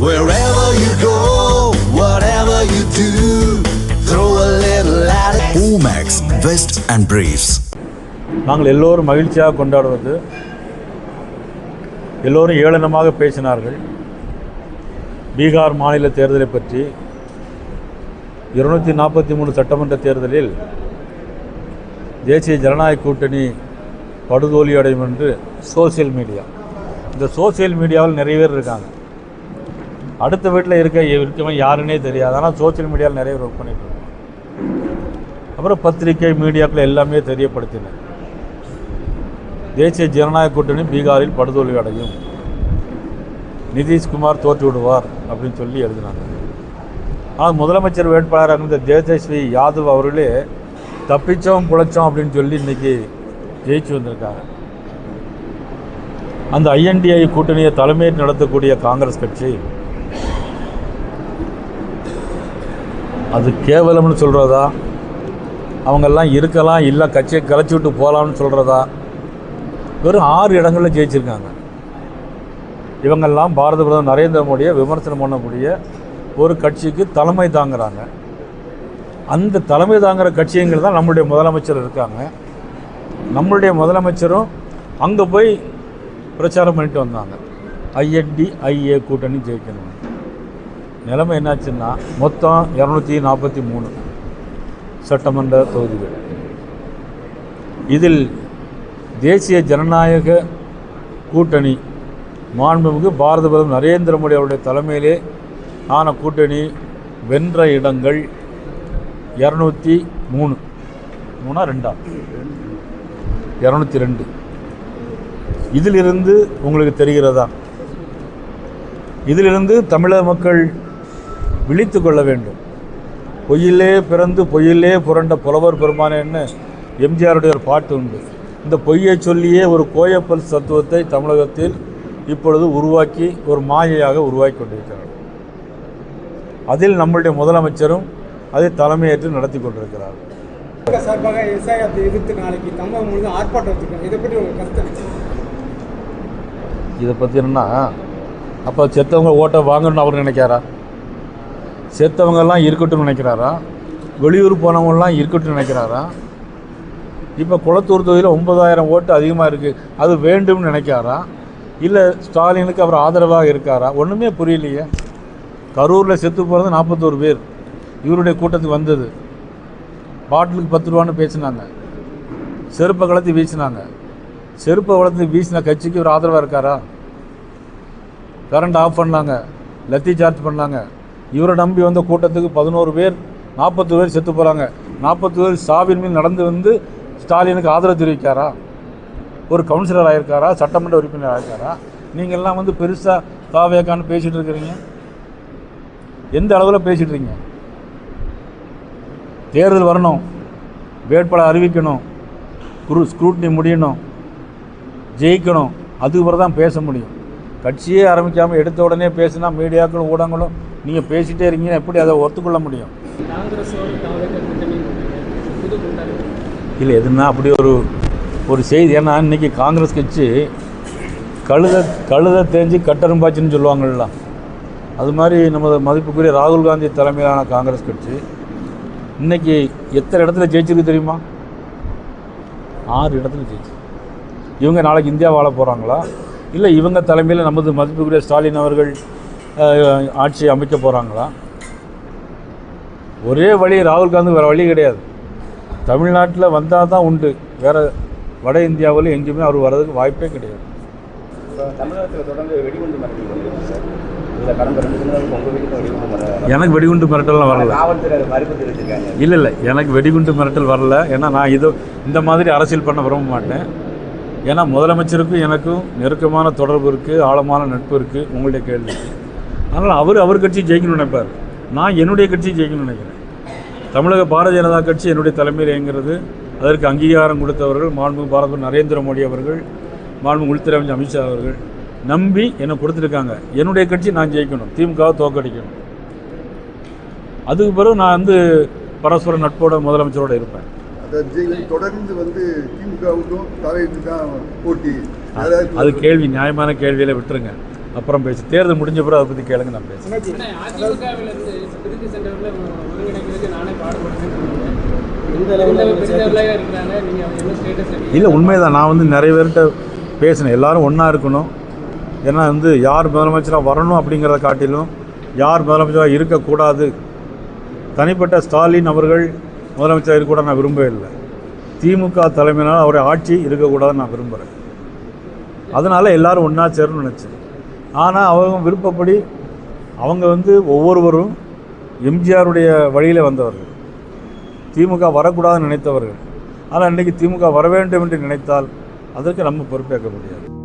Wherever you go, whatever you do, throw a little at it. Omax, Vest and Briefs. நாங்கள் எல்லோரும் மகிழ்ச்சியாக கொண்டாடுவது எல்லோரும் ஏளனமாக பேசினார்கள் பீகார் மாநில தேர்தலை பற்றி இருநூற்றி நாற்பத்தி மூணு சட்டமன்ற தேர்தலில் தேசிய ஜனநாயக கூட்டணி படுதோல்வி அடையும் என்று சோசியல் மீடியா இந்த சோசியல் மீடியாவில் நிறைய பேர் இருக்காங்க அடுத்த வீட்டில் இருக்க இருக்கவன் யாருன்னே தெரியாது. ஆனால் சோசியல் மீடியாவில் நிறைய ஒர்க் பண்ணிட்டு அப்புறம் பத்திரிகை மீடியாக்கள் எல்லாமே தெரியப்படுத்தின தேசிய ஜனநாயக கூட்டணி பீகாரில் படுதோல்வி அடையும். நிதிஷ்குமார் தோற்று விடுவார் அப்படின்னு சொல்லி எழுதினாங்க. ஆனால் முதலமைச்சர் வேட்பாளராக இருந்த தேஜஸ்வி யாதவ் அவர்களே தப்பிச்சோம் புழைச்சோம் அப்படின்னு சொல்லி இன்னைக்கு ஜெயிச்சு வந்திருக்காங்க. அந்த ஐஎன்டிஐ கூட்டணியை தலைமையை நடத்தக்கூடிய காங்கிரஸ் கட்சி அது கேவலம்னு சொல்கிறதா அவங்கெல்லாம் இருக்கலாம் இல்லை கட்சியை கலைச்சி விட்டு போகலாம்னு சொல்கிறதா வெறும் ஆறு இடங்களில் ஜெயிச்சிருக்காங்க. இவங்கெல்லாம் பாரத பிரதமர் நரேந்திர மோடியை விமர்சனம் பண்ணக்கூடிய ஒரு கட்சிக்கு தலைமை தாங்குறாங்க. அந்த தலைமை தாங்குகிற கட்சிங்கிறது தான் நம்மளுடைய முதலமைச்சர் இருக்காங்க. நம்மளுடைய முதலமைச்சரும் அங்கே போய் பிரச்சாரம் பண்ணிட்டு வந்தாங்க. ஐஎன்டி ஐஏ கூட்டணி ஜெயிக்கணும் நிலைமை என்னாச்சுன்னா மொத்தம் இரநூத்தி நாற்பத்தி மூணு சட்டமன்ற தொகுதிகள். இதில் தேசிய ஜனநாயக கூட்டணி மாண்புமிகு பாரத பிரதமர் நரேந்திர மோடி அவருடைய தலைமையிலே ஆன கூட்டணி வென்ற இடங்கள் இரநூத்தி மூணு. மூணா ரெண்டா? இரநூத்தி ரெண்டு. இதிலிருந்து உங்களுக்கு தெரிகிறதா? இதிலிருந்து தமிழக மக்கள் விழித்து கொள்ள வேண்டும். பொய்யிலே பிறந்து பொய்யிலே புரண்ட புலவர் பெருமானேன்னு எம்ஜிஆருடைய ஒரு பாட்டு உண்டு. இந்த பொய்யை சொல்லியே ஒரு கோயப்பல் தத்துவத்தை தமிழகத்தில் இப்பொழுது உருவாக்கி ஒரு மாயையாக உருவாக்கி கொண்டிருக்கிறார் அதில் நம்முடைய முதலமைச்சரும் அதை தலைமையேற்று நடத்தி கொண்டிருக்கிறார். சார்பாக விவசாயத்தை எதிர்த்து நாளைக்கு தமிழகம் முழுவதும் ஆர்ப்பாட்டம் வச்சிருக்காங்க. இதை பற்றி உங்க கருத்து இதை பற்றி என்னன்னா அப்போ செத்தவங்க ஓட்டை வாங்கணும்னு அவர் நினைக்காரா செத்தவங்கெல்லாம் இருக்கட்டும்னு நினைக்கிறாரா? வெளியூர் போனவங்கலாம் இருக்கட்டும்னு நினைக்கிறாரா? இப்போ குளத்தூர் தொகுதியில் ஒன்பதாயிரம் ஓட்டு அதிகமாக இருக்குது அது வேண்டும்னு நினைக்காரா? இல்லை ஸ்டாலினுக்கு அவர் ஆதரவாக இருக்காரா? ஒன்றுமே புரியலையே. கரூரில் செத்து போகிறது நாற்பத்தோரு பேர். இவருடைய கூட்டத்துக்கு வந்தது. பாட்டிலுக்கு பத்து ரூபான்னு பேசினாங்க. செருப்பை கலத்தி வீசினாங்க. செருப்பை வளர்த்து வீசின கட்சிக்கு இவர் ஆதரவாக இருக்காரா? கரண்ட் ஆஃப் பண்ணாங்க. லத்தி சார்ஜ் பண்ணாங்க. இவரை நம்பி வந்த கூட்டத்துக்கு பதினோரு பேர் நாற்பது பேர் செத்து போகிறாங்க நாற்பது பேர் சாவின் மீது நடந்து வந்து ஸ்டாலினுக்கு ஆதரவு தெரிவிக்காரா? ஒரு கவுன்சிலர் ஆகியிருக்காரா சட்டமன்ற உறுப்பினர் ஆயிருக்காரா? நீங்கள்லாம் வந்து பெருசாக தாவேக்கான்னு பேசிகிட்டு இருக்கிறீங்க. எந்த அளவில் பேசிகிட்டு இருக்கீங்க? தேர்தல் வரணும். வேட்பாளர் அறிவிக்கணும். குரு ஸ்க்ரூட்னி முடியணும். ஜெயிக்கணும். அதுக்கு தான் பேச முடியும். கட்சியே ஆரம்பிக்காமல் எடுத்த உடனே பேசினா மீடியாக்களும் ஊடகங்களும் நீங்கள் பேசிகிட்டே இருக்கீங்கன்னா எப்படி அதை ஒத்துக்கொள்ள முடியும்? இல்லை எதுனா அப்படி ஒரு ஒரு செய்தி. ஏன்னா இன்றைக்கி காங்கிரஸ் கட்சி கழுத கழுத தேஞ்சு கட்டரும்பாச்சுன்னு சொல்லுவாங்கள்ல அது மாதிரி நமது மதிப்புக்குரிய ராகுல் காந்தி தலைமையிலான காங்கிரஸ் கட்சி. இன்னைக்கு எத்தனை இடத்துல ஜெயிச்சிருக்கு தெரியுமா? ஆறு இடத்துல ஜெயிச்சு. இவங்க நாளைக்கு இந்தியா வாழ போகிறாங்களா இல்லை இவங்க தலைமையில் நமது மதிப்புக்குரிய ஸ்டாலின் அவர்கள் ஆட்சி அமைக்க போகிறாங்களா ஒரே வழி ராகுல் காந்தி வேறு வழி கிடையாது. தமிழ்நாட்டில் வந்தால் தான் உண்டு. வேறு வட இந்தியாவில் எங்கேயுமே அவர் வர்றதுக்கு வாய்ப்பே கிடையாது. எனக்கு வெடிகுண்டு மிரட்டல்லாம் வரல. இல்லை இல்லை. எனக்கு வெடிகுண்டு மிரட்டல் வரல. ஏன்னா நான் இது இந்த மாதிரி அரசியல் பண்ண விரும்ப மாட்டேன். ஏன்னா முதலமைச்சருக்கும் எனக்கும் நெருக்கமான தொடர்பு இருக்குது ஆழமான நட்பு இருக்குது உங்களுடைய கேள்விக்கு அதனால் அவர் அவர் கட்சி ஜெயிக்கணும்னு நினைப்பார். நான் என்னுடைய கட்சி ஜெயிக்கணும்னு நினைக்கிறேன். தமிழக பாரதிய ஜனதா கட்சி என்னுடைய தலைமையில் இயங்குகிறது. அதற்கு அங்கீகாரம் கொடுத்தவர்கள் மாண்பு பாரத நரேந்திர மோடி அவர்கள் மாண்பு உள்துறை அமைச்சர் அமித்ஷா அவர்கள் நம்பி என்னை கொடுத்துருக்காங்க. என்னுடைய கட்சி நான் ஜெயிக்கணும். திமுகவை தோக்கடிக்கணும் அதுக்கு பிறகு நான் வந்து பரஸ்பர நட்போட முதலமைச்சரோட இருப்பேன். தொடர்ந்து வந்து திமுகவுக்கும் தலைவருக்கு தான் போட்டி. அது கேள்வி நியாயமான கேள்வியில் விட்டுருங்க. அப்புறம் பேசு தேர்தல் முடிஞ்ச பிறகு அதை பற்றி கேளுங்க நான் பேசுகிறேன் இல்லை உண்மைதான். நான் வந்து நிறைய பேர்கிட்ட பேசினேன். எல்லாரும் ஒன்றா இருக்கணும். ஏன்னா வந்து யார் முதலமைச்சராக வரணும் அப்படிங்கிறத காட்டிலும் யார் முதலமைச்சராக இருக்கக்கூடாது. தனிப்பட்ட ஸ்டாலின் அவர்கள் முதலமைச்சராக இருக்கக்கூடாது நான் விரும்பவே இல்லை. திமுக தலைமையினால் அவருடைய ஆட்சி இருக்கக்கூடாதுன்னு நான் விரும்புகிறேன் அதனால் எல்லாரும் ஒன்றா சேரணும்னு நினச்சேன். ஆனால் அவங்க விருப்பப்படி அவங்க வந்து ஒவ்வொருவரும் எம்ஜிஆருடைய வழியில் வந்தவர்கள். திமுக வரக்கூடாதுன்னு நினைத்தவர்கள். ஆனால் இன்றைக்கி திமுக வர வேண்டும் என்று நினைத்தால் அதற்கு நம்ம பொறுப்பேற்க முடியாது.